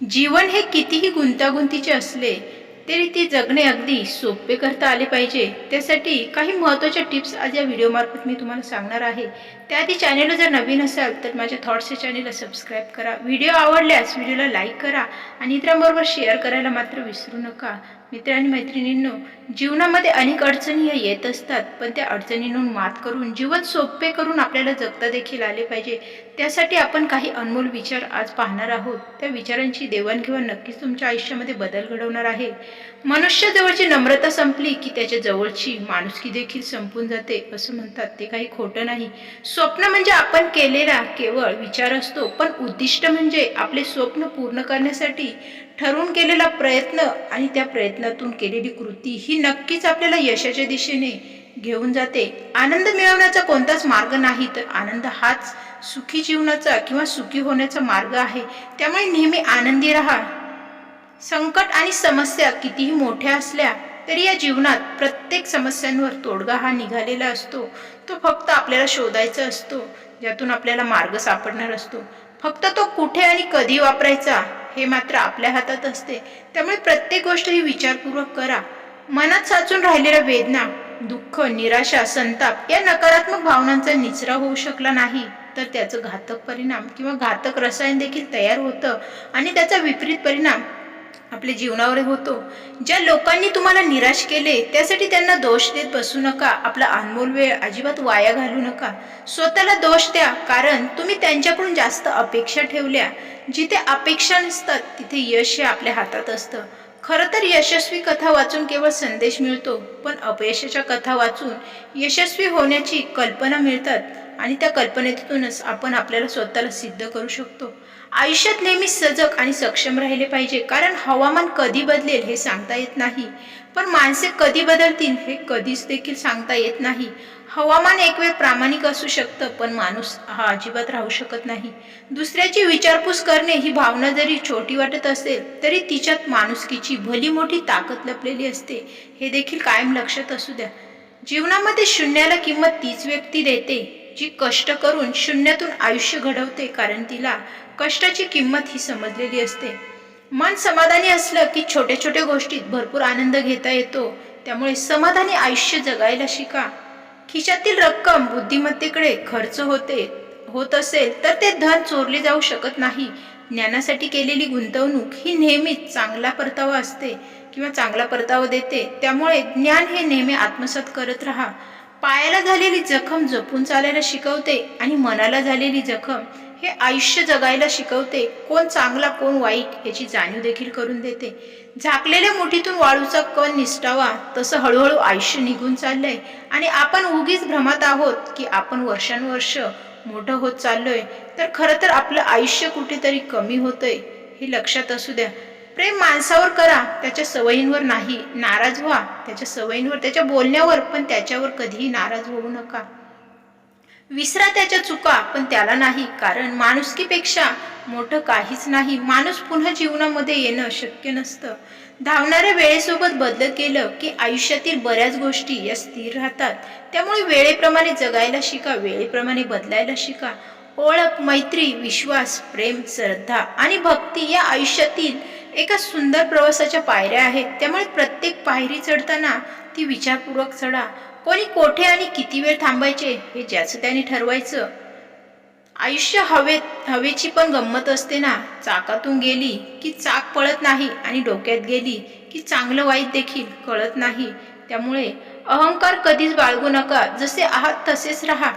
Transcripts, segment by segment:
जीवन हे कितीही गुंतागुंतीचे असले तरी ते जगणे अगदी सोपे करता आले पाहिजे. त्यासाठी काही महत्त्वाच्या टिप्स आज या व्हिडिओमार्फत मी तुम्हाला सांगणार आहे. त्याआधी चॅनेलला जर नवीन असाल तर माझ्या थॉट्स या चॅनेलला सबस्क्राईब करा. व्हिडिओ आवडल्यास व्हिडिओला लाईक करा आणि इतरांबरोबर शेअर करायला मात्र विसरू नका. मित्र आणि मैत्रिणींनो जीवनामध्ये अनेक अडचणी या येत असतात पण त्या अडचणींवरून मात करून जीवन सोपे करून आपल्याला जगता देखील आले पाहिजे. त्यासाठी आपण काही अनमोल विचार आज पाहणार आहोत. त्या विचारांची देवाणघेवाण नक्कीच तुमच्या आयुष्यामध्ये बदल घडवणार आहे. मनुष्याजवळची नम्रता संपली की त्याच्या जवळची माणुसकी देखील संपून जाते असं म्हणतात. ते काही खोटं नाही. स्वप्न म्हणजे आपण केलेला केवळ विचार असतो पण उद्दिष्ट म्हणजे आपले स्वप्न पूर्ण करण्यासाठी ठरवून केलेला प्रयत्न आणि त्या प्रयत्नातून केलेली कृती ही नक्कीच आपल्याला यशाच्या दिशेने घेऊन जाते. आनंद मिळवण्याचा कोणताच मार्ग नाही तर आनंद हाच सुखी जीवनाचा किंवा सुखी होण्याचा मार्ग आहे. त्यामुळे नेहमी आनंदी राहा. संकट आणि समस्या कितीही मोठ्या असल्या तरी या जीवनात प्रत्येक समस्यांवर तोडगा हा निघालेला असतो. तो फक्त आपल्याला शोधायचा असतो ज्यातून आपल्याला मार्ग सापडणार असतो. फक्त तो कुठे आणि कधी वापरायचा हे मात्र आपल्या हातात असते. त्यामुळे प्रत्येक गोष्ट ही विचारपूर्वक करा. मनात साचून राहिलेल्या वेदना दुःख निराशा संताप या नकारात्मक भावनांचा निचरा होऊ शकला नाही. तर त्याचं घातक परिणाम किंवा घातक रसायन देखील तयार होतं आणि त्याचा विपरीत परिणाम आपल्या जीवनावर होतो. ज्या लोकांनी तुम्हाला निराश केले त्यासाठी त्यांना दोष देत बसू नका. आपला अनमोल वेळ अजिबात वाया घालू नका. स्वतःला दोष द्या कारण तुम्ही त्यांच्याकडून जास्त अपेक्षा ठेवल्या. जिथे अपेक्षा नसतात तिथे यश हे आपल्या हातात असतं. खरं तर यशस्वी कथा वाचून केवळ संदेश मिळतो पण अपयशाच्या कथा वाचून यशस्वी होण्याची कल्पना मिळतात. आणि त्या कल्पनेतूनच आपण आपल्याला स्वतःला सिद्ध करू शकतो. आयुष्यात नेहमी सजग आणि सक्षम राहिले पाहिजे. कारण हवामान कधी बदलेल हे सांगता येत नाही. पण माणसे कधी बदलतील हे कधीच देखील सांगता येत नाही. हवामान एक वेळ प्रामाणिक असू शकतं पण माणूस हा अजिबात राहू शकत नाही. दुसऱ्याची विचारपूस करणे ही भावना जरी छोटी वाटत असेल तरी तिच्यात माणुसकीची भली मोठी ताकद लपलेली असते. हे देखील कायम लक्षात असू द्या. जीवनामध्ये शून्याला किंमत तीच व्यक्ती देते. जी कष्ट करून शून्यातून आयुष्य घडवते कारण तिला कष्टाची किंमत ही समजलेली असते. मन समाधानी असलं की छोट्या छोट्या गोष्टीत भरपूर आनंद घेता येतो. त्यामुळे समाधानी आयुष्य जगायला शिका. खिशातील रक्कम बुद्धिमत्तेकडे खर्च होते होत असेल तर ते धन चोरले जाऊ शकत नाही. ज्ञानासाठी केलेली गुंतवणूक ही नेहमीच चांगला परतावा असते किंवा चांगला परतावा देते. त्यामुळे ज्ञान हे नेहमी आत्मसात करत राहा. पायाला झालेली जखम जपून चालायला शिकवते आणि मनाला झालेली जखम हे आयुष्य जगायला शिकवते. कोण चांगला कोण वाईट याची जाणीव देखील करून देते. झाकलेल्या मुठीतून वाळूचा कण निसटावा तसं हळूहळू आयुष्य निघून चाललंय. आणि आपण उगीच भ्रमात आहोत की आपण वर्षानुवर्ष मोठं होत चाललोय तर खरं तर आपलं आयुष्य कुठेतरी कमी होतंय हे लक्षात असू द्या. प्रेम माणसावर करा त्याच्या सवयींवर नाही. नाराज व्हा त्याच्या सवयींवर त्याच्या बोलण्यावर पण त्याच्यावर कधीही नाराज होऊ नका. विसरा त्याच्या चुका पण त्याला नाही. कारण माणुसकीपेक्षा मोठं काहीच नाही. माणूस पुन्हा जीवनामध्ये येणं शक्य नसतं. धावणाऱ्या वेळेसोबत बदलत गेलं की आयुष्यातील बऱ्याच गोष्टी या स्थिर राहतात. त्यामुळे वेळेप्रमाणे जगायला शिका वेळेप्रमाणे बदलायला शिका. ओळख मैत्री विश्वास प्रेम श्रद्धा आणि भक्ती या आयुष्यातील एका सुंदर प्रवासाच्या पायऱ्या आहेत. त्यामुळे प्रत्येक पायरी चढताना ती विचारपूर्वक चढा. कोणी कोठे आणि किती वेळ थांबायचे हे ज्याचं त्याने ठरवायचं. आयुष्य हवेत हवेची पण गंमत असते ना. चाकातून गेली की चाक पळत नाही आणि डोक्यात गेली की चांगलं वाईट देखील कळत नाही. त्यामुळे अहंकार कधीच बाळगू नका. जसे आहात तसेच राहा.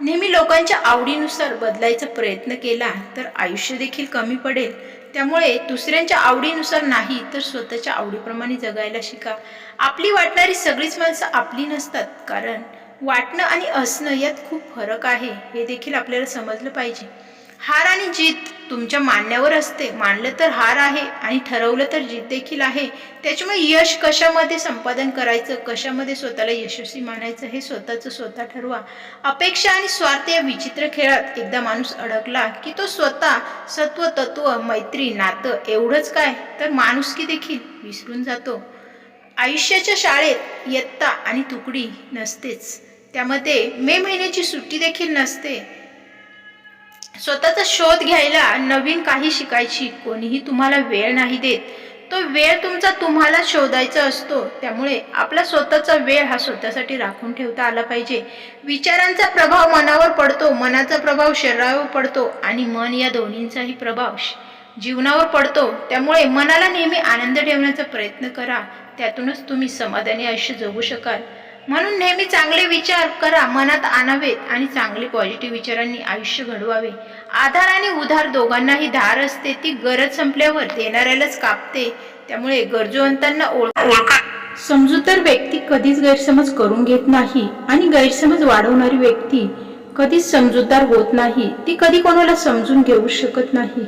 नेहमी लोकांच्या आवडीनुसार बदलायचा प्रयत्न केला तर आयुष्य देखील कमी पडेल. त्यामुळे दुसऱ्यांच्या आवडीनुसार नाही तर स्वतःच्या आवडीप्रमाणे जगायला शिका. आपली वाटणारी सगळीच माणसं आपली नसतात कारण वाटणं आणि असणं यात खूप फरक आहे हे देखील आपल्याला समजलं पाहिजे. हार आणि जीत तुमच्या मानण्यावर असते. मानलं तर हार आहे आणि ठरवलं तर जीत देखील आहे. त्याच्यामुळे यश कशामध्ये संपादन करायचं? कशामध्ये स्वतःला यशस्वी मानायचं? हे स्वतःचं स्वतः ठरवा. अपेक्षा आणि स्वार्थ या विचित्र खेळात एकदा माणूस अडकला की तो स्वतः सत्व तत्व मैत्री नातं एवढंच काय? तर माणुसकी देखील? विसरून जातो. आयुष्याच्या शाळेत इयत्ता आणि तुकडी नसतेच. त्यामध्ये मे महिन्याची सुट्टी देखील नसते. स्वतःचा शोध घ्यायला नवीन काही शिकायची. कोणीही तुम्हाला वेळ नाही देत. तो वेळ तुमचा तुम्हाला शोधायचा असतो. त्यामुळे आपला स्वतःचा वेळ हा स्वतःसाठी राखून ठेवता आला पाहिजे. विचारांचा प्रभाव मनावर पडतो. मनाचा प्रभाव शरीरावर पडतो आणि मन या दोन्हींचाही प्रभाव जीवनावर पडतो. त्यामुळे मनाला नेहमी आनंद ठेवण्याचा प्रयत्न करा. त्यातूनच तुम्ही समाधानी आयुष्य जगू शकाल. म्हणून नेहमी चांगले विचार करा मनात आणावेत आणि चांगले पॉझिटिव्ह विचारांनी आयुष्य घडवावे. आधार आणि उधार दोघांनाही धार असते ती गरज संपल्यावर देणाऱ्यालाच कापते त्यामुळे गरजूवंतांना ओळख समजूतर समजूतदार व्यक्ती कधीच गैरसमज करून घेत नाही आणि गैरसमज वाढवणारी व्यक्ती कधीच समजूतदार होत नाही. ती कधी कोणाला समजून घेऊ शकत नाही.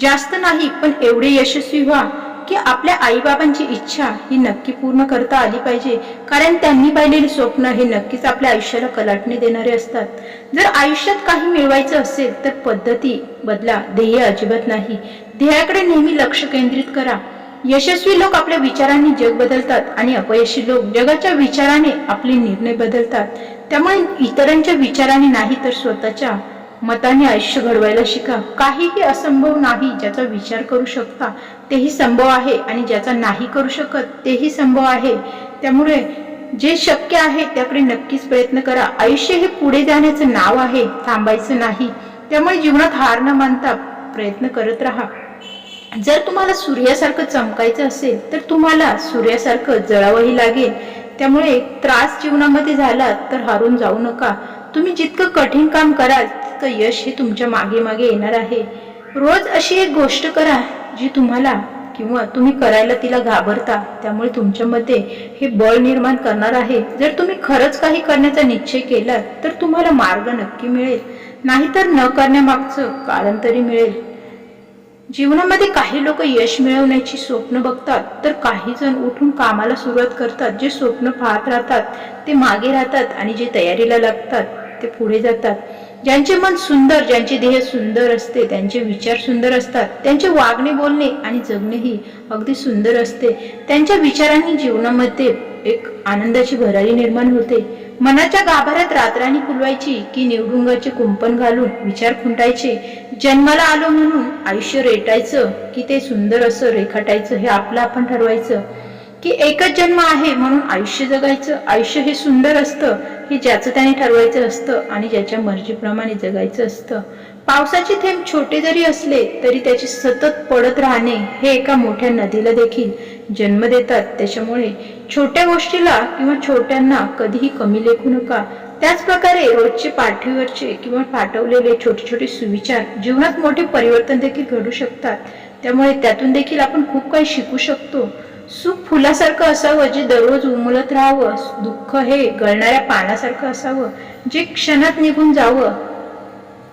जास्त नाही पण एवढे यशस्वी व्हा. की आपल्या आईबाबांची इच्छा ही नक्की पूर्ण करता आली पाहिजे. कारण त्यांनी पाहिलेली स्वप्न हे नक्कीच आपल्या आयुष्याला कलाटणी देणारे असतात. जर आयुष्यात काही मिळवायचं असेल तर पद्धती बदला ध्येय अजिबात नाही. ध्येयाकडे नेहमी लक्ष केंद्रित करा. यशस्वी लोक आपल्या विचारांनी जग बदलतात आणि अपयशी लोक जगाच्या विचाराने आपले निर्णय बदलतात. त्यामुळे इतरांच्या विचाराने नाही तर स्वतःच्या मताने आयुष्य घडवायला शिका. काहीही असंभव नाही ज्याचा विचार करू शकता तेही संभव आहे आणि ज्याचा नाही करू शकत तेही संभव आहे. त्यामुळे जे शक्य आहे त्याकडे नक्कीच प्रयत्न करा. आयुष्य हे पुढे जाण्याचं नाव आहे थांबायचं नाही. त्यामुळे जीवनात हार न मानता प्रयत्न करत राहा. जर तुम्हाला सूर्यासारखं चमकायचं असेल तर तुम्हाला सूर्यासारखं जळावंही लागेल. त्यामुळे त्रास जीवनामध्ये झाला तर हारून जाऊ नका. तुम्ही जितकं कठीण काम कराल तितकं यश हे तुमच्या मागे मागे येणार आहे. रोज अशी एक गोष्ट करा जी तुम्हाला किंवा तुम्ही करायला तिला घाबरता. त्यामुळे तुमच्यामध्ये हे बळ निर्माण करणार आहे. जर तुम्ही खरंच काही करण्याचा निश्चय केला तर तुम्हाला मार्ग नक्की मिळेल. नाहीतर न करण्यामागचं कारण तरी मिळेल. जीवनामध्ये काही लोक यश मिळवण्याची स्वप्न बघतात तर काही जण उठून कामाला सुरुवात करतात जे स्वप्न पाहत राहतात ते मागे राहतात आणि जे तयारीला लागतात ते पुढे जातात. ज्यांचे मन सुंदर ज्यांचे ध्येय सुंदर असते त्यांचे विचार सुंदर असतात. त्यांचे वागणे बोलणे आणि जगणेही अगदी सुंदर असते. त्यांच्या विचारांनी जीवनामध्ये एक आनंदाची भरारी निर्माण होते. मनाच्या गाभाऱ्यात रात्राणी फुलवायची की निवडुंगाचे कुंपण घालून विचार खुंटायचे. जन्माला आलो म्हणून आयुष्य रेटायचं की ते सुंदर असं रेखाटायचं हे आपलं आपण ठरवायचं. की एकच जन्म आहे म्हणून आयुष्य जगायचं. आयुष्य हे सुंदर असतं. हे ज्याचं त्याने ठरवायचं असतं आणि ज्याच्या मर्जीप्रमाणे जगायचं असतं. पावसाचे थेंब छोटे जरी असले तरी त्याचे सतत पडत राहणे हे एका मोठ्या नदीला देखील जन्म देतात. त्याच्यामुळे छोट्या गोष्टीला किंवा छोट्यांना कधीही कमी लेखू नका. त्याच प्रकारे रोजचे पाठीवरचे किंवा पाठवलेले छोटे छोटे सुविचार जीवनात मोठे परिवर्तन देखील घडू शकतात. त्यामुळे त्यातून देखील आपण खूप काही शिकू शकतो. सुख फुलासारखं असावं जे दररोज उमलत राहावं दुःख हे गळणाऱ्या पानासारखं असावं जे क्षणात निघून जावं.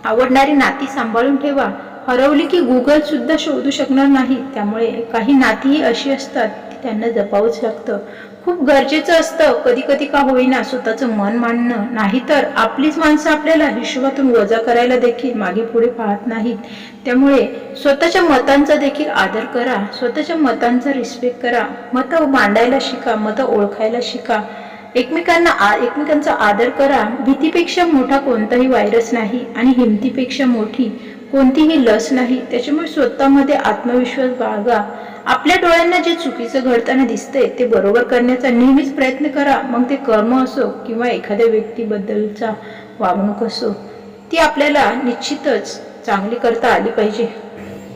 आवडणारी नाती सांभाळून ठेवा. हरवली की गुगल सुद्धा शोधू शकणार नाही. त्यामुळे काही नातीही अशी असतात त्यांना जपावंच लागतं. खूप गरजेचं असतं. कधी कधी का होईना स्वतःचं मन मांडणं नाहीतर आपलीच माणसं आपल्याला हिशोबातून वजा करायला देखील मागे पुढे पाहत नाहीत. त्यामुळे स्वतःच्या मतांचा देखील आदर करा. स्वतःच्या मतांचा रिस्पेक्ट करा. मतं मांडायला शिका. मतं ओळखायला शिका. एकमेकांना आ- एकमेकांचा आदर करा. भीतीपेक्षा मोठा कोणताही व्हायरस नाही आणि हिमतीपेक्षा मोठी कोणतीही लस नाही. त्याच्यामुळे स्वतःमध्ये आत्मविश्वास बाळगा. आपल्या डोळ्यांना जे चुकीचं घडताना दिसतंय ते बरोबर करण्याचा नेहमीच प्रयत्न करा. मग ते कर्म असो किंवा एखाद्या व्यक्तीबद्दलचा वागणूक असो ती आपल्याला निश्चितच चांगली करता आली पाहिजे.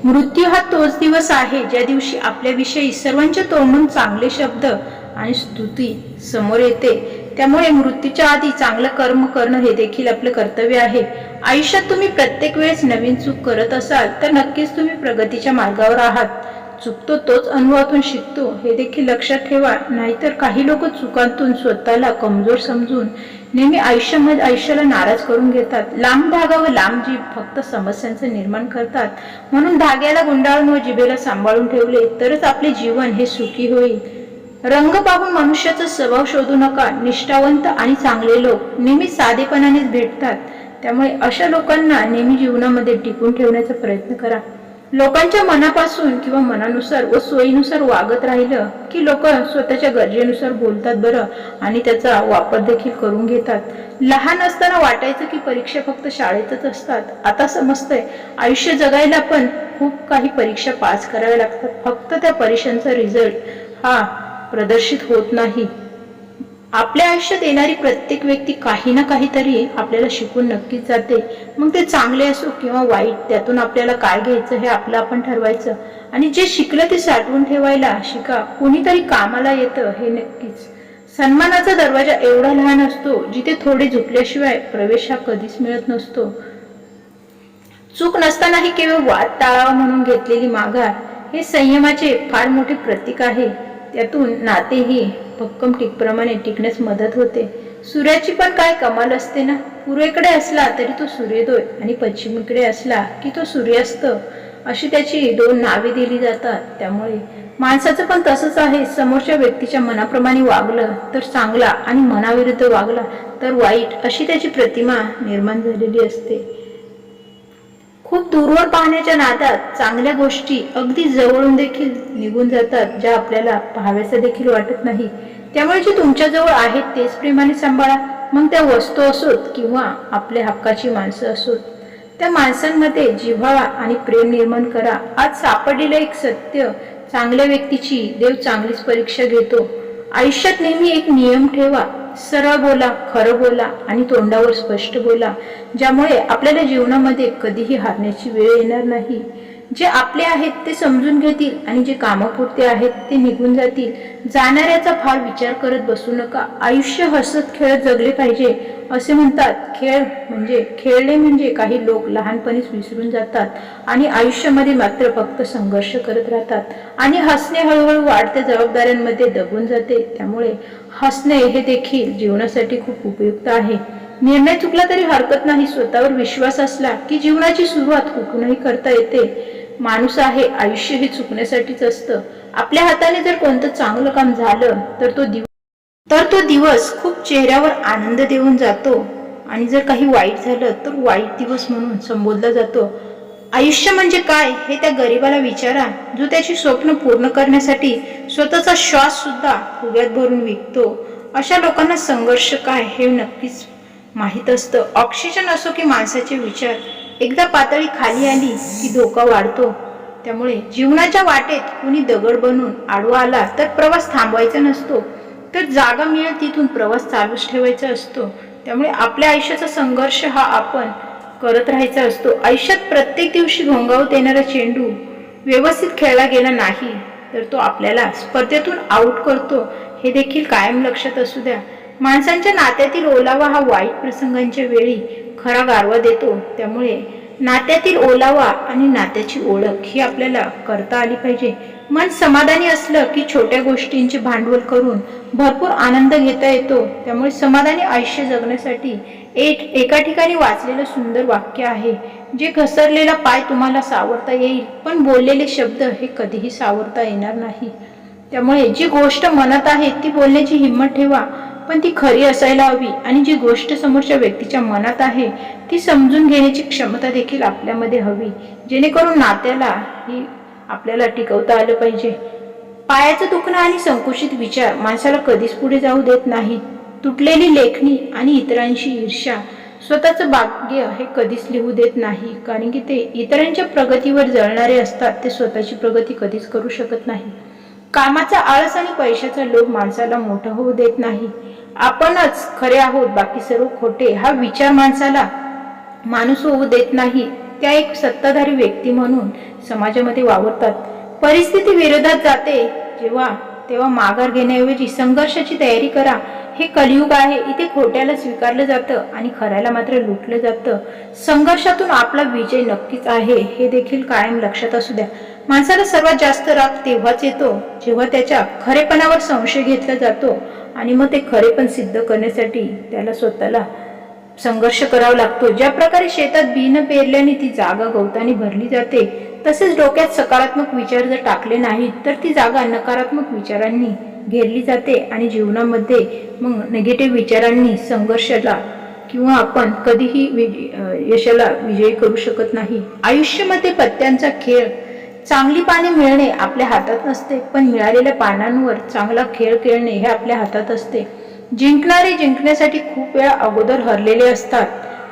मृत्यू हा तोच दिवस आहे ज्या दिवशी आपल्याविषयी सर्वांच्या तोंडून चांगले शब्द आणि स्तुती समोर येते. त्यामुळे मृत्यूच्या आधी चांगलं कर्म करणं हे देखील आपलं कर्तव्य आहे. आयुष्यात तुम्ही प्रत्येक वेळेस नवीन चूक करत असाल तर नक्कीच तुम्ही प्रगतीच्या मार्गावर आहात. चुकतो तोच अनुभवातून शिकतो. हे देखील लक्षात ठेवा. नाहीतर काही लोक चुकांतून स्वतःला कमजोर समजून नेहमी आयुष्यामध्ये आयुष्याला नाराज करून घेतात. लांब धागा व लांब जीभ फक्त समस्यांचं निर्माण करतात. म्हणून धाग्याला गुंडाळून व जिभेला सांभाळून ठेवले तरच आपले जीवन हे सुखी होईल. रंग पाहून मनुष्याचा स्वभाव शोधू नका. निष्ठावंत आणि चांगले लोक नेहमी साधेपणानेच भेटतात. त्यामुळे अशा लोकांना नेहमी जीवनामध्ये टिकून ठेवण्याचा प्रयत्न करा. लोकांच्या मनापासून किंवा मनानुसार व सोयीनुसार वागत राहिलं की लोक स्वतःच्या गरजेनुसार बोलतात बरं आणि त्याचा वापर देखील करून घेतात. लहान असताना वाटायचं की परीक्षा फक्त शाळेतच असतात. आता समजतंय आयुष्य जगायला पण खूप काही परीक्षा पास कराव्या लागतात. फक्त त्या परीक्षांचा रिझल्ट हा प्रदर्शित होत नाही. आपल्या आयुष्यात येणारी प्रत्येक व्यक्ती काही ना काहीतरी आपल्याला शिकून नक्कीच जाते. मग ते चांगले असो किंवा वाईट त्यातून आपल्याला काय घ्यायचं हे आपलं आपण ठरवायचं. आणि जे शिकलं ते साठवून ठेवायला शिका. कोणीतरी कामाला येतं हे नक्कीच. सन्मानाचा दरवाजा एवढा लहान असतो जिथे थोडे झुकल्याशिवाय प्रवेश हा कधीच मिळत नसतो. चूक नसतानाही केवळ वाद टाळावा म्हणून घेतलेली माघार हे संयमाचे फार मोठे प्रतीक आहे. त्यातून नातेही भक्कम टिकप्रमाणे टिकण्यास मदत होते. सूर्याची पण काय कमाल असते ना? पूर्वेकडे असला तरी तो सूर्योदय आणि पश्चिमेकडे असला की तो सूर्यास्त. अशी त्याची दोन नावे दिली जातात. त्यामुळे माणसाचं पण तसंच आहे. समोरच्या व्यक्तीच्या मनाप्रमाणे वागलं तर चांगला आणि मनाविरुद्ध वागला तर वाईट अशी त्याची प्रतिमा निर्माण झालेली असते. खूप दूरवर पाहण्याच्या नादात चांगल्या गोष्टी अगदी जवळून देखील निघून जातात ज्या आपल्याला पाहाव्याचं देखील वाटत नाही. त्यामुळे जे तुमच्याजवळ आहेत तेच प्रेमाने सांभाळा. मग त्या वस्तू असोत किंवा आपल्या हक्काची माणसं असोत. त्या माणसांमध्ये जिव्हाळा आणि प्रेम निर्माण करा. आज सापडलेलं एक सत्य चांगल्या व्यक्तीची देव चांगलीच परीक्षा घेतो. आयुष्यात नेहमी एक नियम ठेवा. सरळ बोला खरं बोला आणि तोंडावर स्पष्ट बोला ज्यामुळे आपल्याला जीवनामध्ये कधीही हारण्याची वेळ येणार नाही. जे आपले आहेत ते समजून घेतील आणि जे कामापुरते आहेत ते निघून जातील. जाणाऱ्याचा फार विचार करत बसू नका. आयुष्य हसत खेळत जगले पाहिजे असे म्हणतात. खेळ म्हणजे खेळणे म्हणजे काही लोक लहानपणीच विसरून जातात आणि आयुष्यामध्ये मात्र फक्त संघर्ष करत राहतात. आणि हसणे हळूहळू वाढत्या जबाबदाऱ्यांमध्ये दबून जाते. त्यामुळे हसणे हे देखील जीवनासाठी खूप उपयुक्त आहे. निर्णय चुकला तरी हरकत नाही. स्वतःवर विश्वास असला की जीवनाची सुरुवात कुठूनही करता येते. माणूस आहे आयुष्य हे चुकण्यासाठीच असतं. आपल्या हाताने जर कोणतं चांगलं काम झालं तर तो दिवस तर तो दिवस खूप चेहऱ्यावर आनंद देऊन जातो. आणि जर काही वाईट झालं तर वाईट दिवस म्हणून संबोधला जातो. आयुष्य म्हणजे काय हे त्या गरिबाला विचारा. जो त्याची स्वप्न पूर्ण करण्यासाठी स्वतःचा श्वास सुद्धा फुग्यात भरून विकतो. अशा लोकांना संघर्ष काय हे नक्कीच माहीत असतं. ऑक्सिजन असो की माणसाचे विचार. एकदा पातळी खाली आली की धोका वाढतो. त्यामुळे जीवनाच्या वाटेत कुणी दगड बनून आडवा आला तर प्रवास थांबवायचा नसतो. तर जागा मिळेल तिथून प्रवास चालूच ठेवायचा असतो. त्यामुळे आपल्या आयुष्याचा संघर्ष हा आपण करत राहायचा असतो. आयुष्यात प्रत्येक दिवशी घोंगावत येणारा चेंडू व्यवस्थित खेळला गेला नाही तर तो आपल्याला स्पर्धेतून आऊट करतो. हे देखील कायम लक्षात असू द्या. माणसांच्या नात्यातील ओलावा हा वाईट प्रसंगांच्या वेळी खरा गारवा देतो. त्यामुळे नात्यातील ओलावा आणि नात्याची ओळख ही आपल्याला करता आली पाहिजे. मन समाधानी असलं की छोट्या गोष्टींचे भांडवल करून भरपूर आनंद घेता येतो. त्यामुळे समाधानी आयुष्य जगण्यासाठी एक एका ठिकाणी वाचलेलं सुंदर वाक्य आहे जे घसरलेला पाय तुम्हाला सावरता येईल पण बोललेले शब्द हे कधीही सावरता येणार नाही. त्यामुळे जी गोष्ट मनात आहे ती बोलण्याची हिंमत ठेवा. पण ती खरी असायला हवी आणि जी गोष्ट समोरच्या व्यक्तीच्या मनात आहे ती समजून घेण्याची क्षमता देखील आपल्यामध्ये हवी. जेणेकरून नात्याला ही आपल्याला टिकवता आलं पाहिजे. पायाचं दुखणं आणि संकुचित विचार माणसाला कधीच पुढे जाऊ देत नाही तुटलेली लेखणी आणि इतरांशी ईर्ष्या स्वतःचं भाग्य हे कधीच लिहू देत नाही कारण की ते इतरांच्या प्रगतीवर जळणारे असतात ते स्वतःची प्रगती कधीच करू शकत नाही कामाचा आळस आणि पैशाचा लोभ माणसाला मोठं होऊ देत नाही. आपणच खरे आहोत बाकी सर्व खोटे. हा विचार माणसाला माणूस होऊ देत नाही. त्या एक सत्ताधारी व्यक्ती म्हणून समाजामध्ये वावरतात. परिस्थिती विरोधात जाते. जेव्हा तेव्हा माघार घेण्याऐवजी संघर्षाची तयारी करा. हे कलियुग आहे. इथे खोट्याला स्वीकारलं जातं आणि खऱ्याला मात्र लुटलं जातं. संघर्षातून आपला विजय नक्कीच आहे. हे देखील कायम लक्षात असू द्या. माणसाला सर्वात जास्त राग तेव्हाच येतो जेव्हा त्याच्या खरेपणावर संशय घेतला जातो आणि मग ते खरेपण सिद्ध करण्यासाठी त्याला स्वतःला संघर्ष करावा लागतो. ज्या प्रकारे शेतात बिन पेरल्याने ती जागा गवताने भरली जाते तसेच डोक्यात सकारात्मक विचार जर टाकले नाहीत तर ती जागा नकारात्मक विचारांनी घेरली जाते आणि जीवनामध्ये मग निगेटिव्ह विचारांनी संघर्षाला किंवा आपण कधीही विजय यशाला विजयी करू शकत नाही. आयुष्यामध्ये पत्त्यांचा खेळ चांगली पाने मिळणे आपल्या हातात नसते पण मिळालेल्या पानांवर चांगला खेळ खेळणे हे आपल्या हातात असते. जिंकणारे जिंकण्यासाठी खूप वेळा अगोदर हरलेले असतात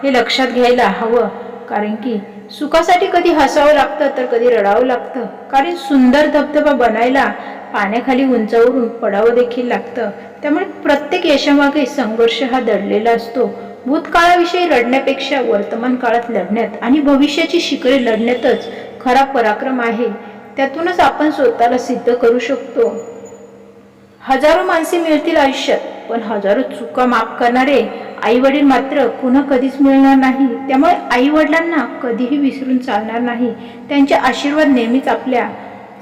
हे लक्षात घ्यायला हवं. कारण की सुखासाठी कधी हसावं लागतं तर कधी रडावं लागतं. कारण सुंदर धबधबा बनायला पाण्याखाली उंचावरून पडावं देखील लागतं. त्यामुळे प्रत्येक यशामागे संघर्ष हा दडलेला असतो. भूतकाळाविषयी रडण्यापेक्षा वर्तमान काळात लढण्यात आणि भविष्याची शिखरे लढण्यातच खरा पराक्रम आहे त्यातूनच आपण स्वतःला सिद्ध करू शकतो. हजारो माणसे मिळतील आयुष्यात पण हजारो चुका माफ करणारे आई वडील मात्र पुन्हा कधीच मिळणार नाही. त्यामुळे आई वडिलांना कधीही विसरून चालणार नाही. त्यांचे आशीर्वाद नेहमीच आपल्या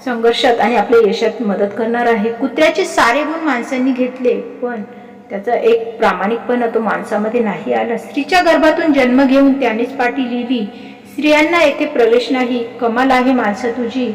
संघर्षात आणि आपल्या यशात मदत करणार आहे. कुत्र्याचे सारे गुण माणसांनी घेतले पण त्याचा एक प्रामाणिकपणा तो माणसामध्ये नाही आला. स्त्रीच्या गर्भातून जन्म घेऊन त्यानेच पाठी लिहिली स्त्रियांना येथे प्रवेश नाही. कमाल आहे माणसं तुझी.